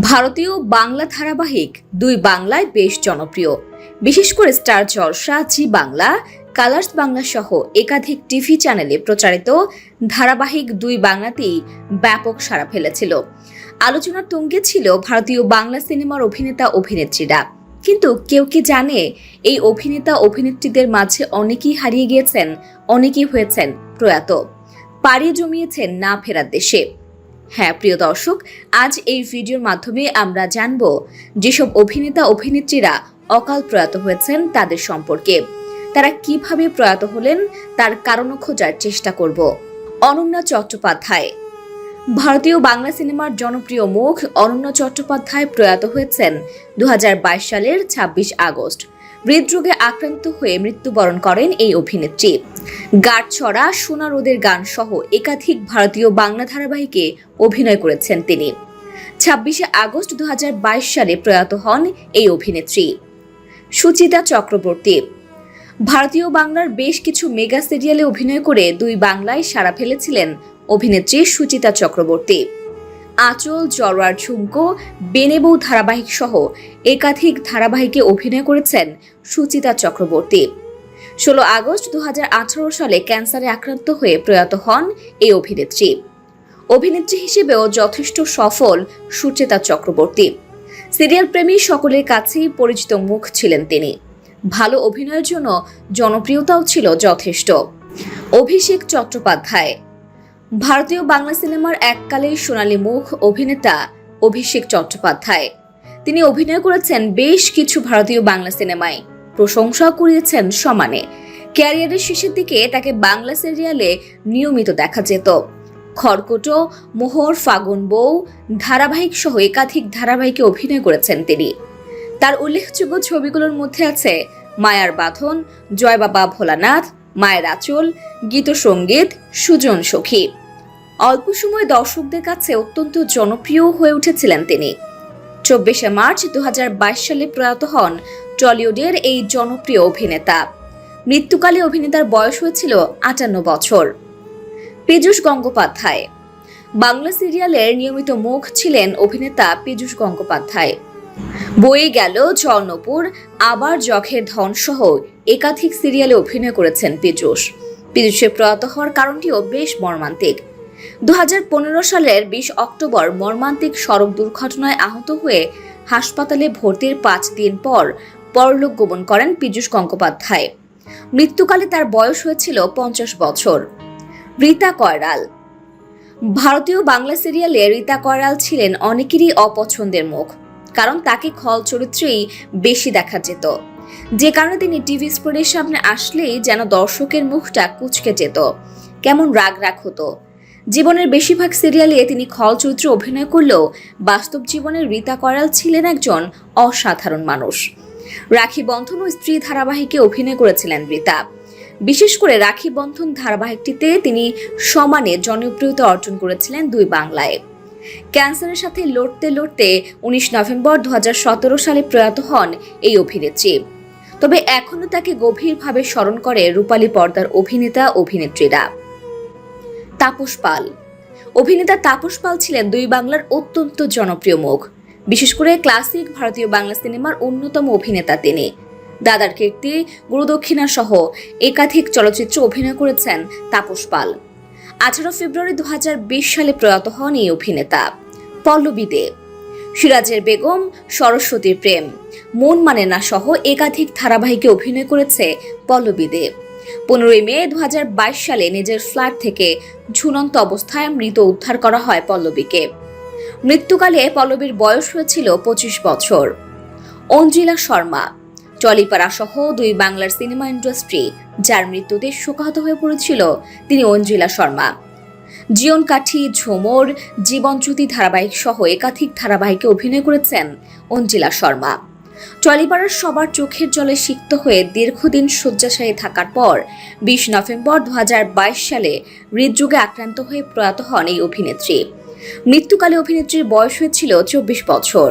ভারতীয় বাংলা ধারাবাহিক দুই বাংলায় বেশ জনপ্রিয়। বিশেষ করে Star Jalsha, Zee Bangla, Colors Bangla সহ একাধিক টিভি চ্যানেলে প্রচারিত ধারাবাহিক দুই বাংলাতেই ব্যাপক সাড়া ফেলেছিল। আলোচনার তুঙ্গে ছিল ভারতীয় বাংলা সিনেমার অভিনেতা অভিনেত্রীরা। কিন্তু কেউ কি জানে, এই অভিনেতা অভিনেত্রীদের মাঝে অনেকেই হারিয়ে গিয়েছেন, অনেকেই হয়েছেন প্রয়াত। পাড়ি জমিয়েছেন না ফেরার দেশে। হ্যাঁ প্রিয় দর্শক, আজ এই ভিডিওর মাধ্যমে আমরা জানব যেসব অভিনেতা, অভিনেত্রীরা অকাল প্রয়াত হয়েছেন তাদের সম্পর্কে। তারা কীভাবে প্রয়াত হলেন, তার কারণও খোঁজার চেষ্টা করব। অনন্যা চট্টোপাধ্যায়। ভারতীয় বাংলা সিনেমার জনপ্রিয় মুখ অনন্য চট্টোপাধ্যায় প্রয়াত হয়েছেন দু হাজার বাইশ সালের ২৬ আগস্ট। হৃদরোগে আক্রান্ত হয়ে মৃত্যুবরণ করেন এই অভিনেত্রী। গাঁটছড়া সোনা রোদের গান সহ একাধিক ভারতীয় বাংলা ধারাবাহিকে অভিনয় করেছেন তিনি। ছাব্বিশে আগস্ট দু হাজার বাইশ সালে প্রয়াত হন এই অভিনেত্রী। সুচিতা চক্রবর্তী। ভারতীয় বাংলার বেশ কিছু মেগা সিরিয়ালে অভিনয় করে দুই বাংলায় সাড়া ফেলেছিলেন অভিনেত্রী সুচিতা চক্রবর্তী। আঁচল জরোয়ার ঝুমকো, বেনেবৌ ধারাবাহিক সহ একাধিক ধারাবাহিকে অভিনয় করেছেন সুচিতা চক্রবর্তী। ষোলো আগস্ট দু সালে ক্যান্সারে আক্রান্ত হয়ে প্রয়াত হন এই অভিনেত্রী। অভিনেত্রী হিসেবেও যথেষ্ট সফল সুচেতা চক্রবর্তী। সিরিয়াল প্রেমী সকলের কাছেই পরিচিত মুখ ছিলেন তিনি। ভালো অভিনয়ের জন্য জনপ্রিয়তাও ছিল যথেষ্ট। অভিষেক চট্টোপাধ্যায় ভারতীয় বাংলা সিনেমার এককালের সোনালী মুখ অভিনেতা অভিষেক চট্টোপাধ্যায়। তিনি অভিনয় করেছেন বেশ কিছু ভারতীয় বাংলা সিনেমায়। প্রশংসা করিয়েছেন সমানে। ক্যারিয়ারের শেষের দিকে তাকে বাংলা সিরিয়ালে নিয়মিত দেখা যেত। খড়কুটো, মোহর, ফাগুন বউ, ধারাবাহিক সহ একাধিক ধারাবাহিকে অভিনয় করেছেন তিনি। তার উল্লেখযোগ্য ছবিগুলোর মধ্যে আছে মায়ার বাঁধন, জয় বাবা ভোলানাথ মায়ের আঁচল, গীতসঙ্গীত, সুজন সখী। অল্প সময় দর্শকদের কাছে অত্যন্ত জনপ্রিয় হয়ে উঠেছিলেন তিনি। চব্বিশে মার্চ দু হাজার বাইশ সালে প্রয়াত হন টলিউডের এই জনপ্রিয় অভিনেতা। মৃত্যুকালে অভিনেতার বয়স হয়েছিল আটান্ন বছর। পীযূষ গঙ্গোপাধ্যায়। বাংলা সিরিয়ালের নিয়মিত মুখ ছিলেন অভিনেতা পীযূষ গঙ্গোপাধ্যায়। বয়ে গেল জর্ণপুর আবার যখের ধন সহ একাধিক সিরিয়ালে অভিনয় করেছেন পীযূষ। পীযূষের প্রয়াত হওয়ার কারণটিও বেশ মর্মান্তিক। দু হাজার পনেরো সালের বিশ অক্টোবর মর্মান্তিক সড়ক দুর্ঘটনায় আহত হয়ে হাসপাতালে ভর্তির পাঁচ দিন পর পরলোক গমন করেন পীযূষ গঙ্গোপাধ্যায়। মৃত্যুকালে তার বয়স হয়েছিল পঞ্চাশ বছর। রীতা কয়রাল। ভারতীয় বাংলা সিরিয়ালে রীতা কয়রাল ছিলেন অনেকেরই অপছন্দের মুখ। কারণ তাকে খল চরিত্রেই বেশি দেখা যেত। যে কারণে তিনি টিভি স্ক্রিনের সামনে আসলেই যেন দর্শকের মুখটা কুচকে যেত। কেমন রাগ রাগ হতো। জীবনের বেশিরভাগ সিরিয়ালে তিনি খল চরিত্রে অভিনয় করলেও বাস্তব জীবনে রীতা করাল ছিলেন একজন অসাধারণ মানুষ। রাখি বন্ধন ও স্ত্রী ধারাবাহিকে অভিনয় করেছিলেন রীতা। বিশেষ করে রাখি বন্ধন ধারাবাহিকটিতে তিনি সমানে জনপ্রিয়তা অর্জন করেছিলেন দুই বাংলায়। ক্যান্সারের সাথে লড়তে লড়তে উনিশ নভেম্বর দুহাজার সতেরো সালে প্রয়াত হন এই অভিনেত্রী। তবে এখনও তাকে গভীরভাবে স্মরণ করে রূপালী পর্দার অভিনেতা, অভিনেত্রীরা। তাপস পাল। অভিনেতা তাপস পাল ছিলেন দুই বাংলার অত্যন্ত জনপ্রিয় মুখ। বিশেষ করে ক্লাসিক ভারতীয় বাংলা সিনেমার অন্যতম অভিনেতা তিনি। দাদার কীর্তি, গুরুদক্ষিণা সহ একাধিক চলচ্চিত্রে অভিনয় করেছেন তাপস পাল। আঠারো ফেব্রুয়ারি দু হাজার বিশ সালে প্রয়াত হন এই অভিনেতা। পল্লবী দেব সিরাজের বেগম সরস্বতীর প্রেম। মন মানে না সহ একাধিক ধারাবাহিকে অভিনয় করেছে পল্লবী দেব পনেরোই মে দু হাজার বাইশ সালে নিজের ফ্ল্যাট থেকে ঝুলন্ত অবস্থায় মৃত উদ্ধার করা হয় পল্লবীকে। মৃত্যুকালে পল্লবীর বয়স হয়েছিল পঁচিশ বছর। অঞ্জিলা শর্মা। টলিপাড়া সহ দুই বাংলার সিনেমা ইন্ডাস্ট্রি, যার মৃত্যুতে শোকাহত হয়ে পড়েছিল তিনি অঞ্জিলা শর্মা। জীবন কাঠি ঝোমর, জীবনজ্যোতি ধারাবাহিক সহ একাধিক ধারাবাহিকে অভিনয় করেছেন অঞ্জিলা শর্মা। টলিপাড়ার সবার চোখের জলে সিক্ত হয়ে দীর্ঘদিন শয্যাশায়ী থাকার পর বিশ নভেম্বর দু হাজার বাইশ সালে হৃদরোগে আক্রান্ত হয়ে প্রয়াত হন এই অভিনেত্রী। মৃত্যুকালে অভিনেত্রীর বয়স হয়েছিল চব্বিশ বছর।